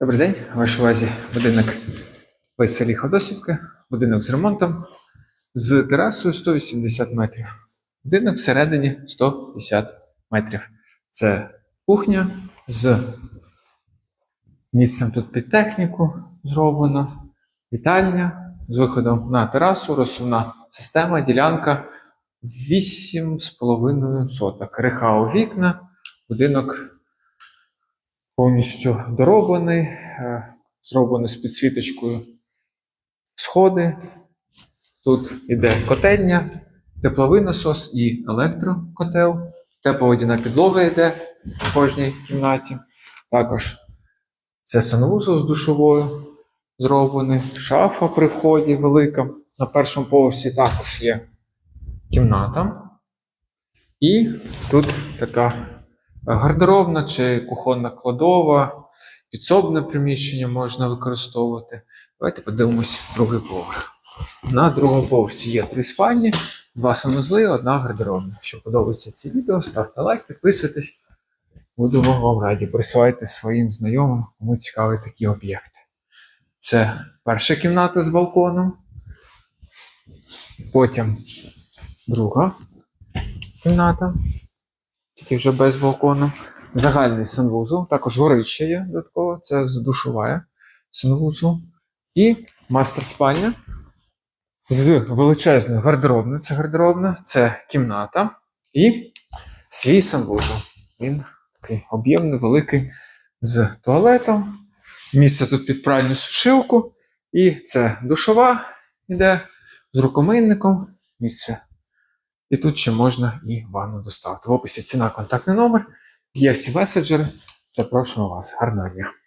Добрий день, в вашій увазі будинок в селі Ходосівка, будинок з ремонтом з терасою 180 метрів. Будинок всередині 150 метрів. Це кухня з місцем тут під техніку зроблено, вітальня з виходом на терасу, розсувна система, ділянка 8,5 соток. Реха у вікна, будинок повністю дороблений, е, зроблений з підсвіточкою сходи. Тут іде котельня, тепловий насос і електрокотел. Тепловодяна підлога йде в кожній кімнаті. Також це санвузол з душовою зроблений, шафа при вході велика. На першому поверсі також є кімната. І тут така гардеробна чи кухонна кладова, підсобне приміщення можна використовувати. Давайте подивимось другий поверх. На другому поверсі є три спальні, два санузли, одна гардеробна. Якщо подобається це відео, ставте лайк, підписуйтесь. Будемо вам раді. Присилайте своїм знайомим, кому цікаві такі об'єкти. Це перша кімната з балконом. Потім друга кімната тільки вже без балкону. Загальний санвузол, також горище додатково, це здушуває санвузол. І мастер спальня з величезною гардеробною. Це гардеробна, це кімната і свій санвузол. Він такий об'ємний, великий з туалетом. Місце тут під пральну сушилку. І це душова йде з рукомийником. Місце і тут ще можна і ванну доставити. В описі ціна, контактний номер, є всі меседжери. Запрошуємо вас. Гарного дня!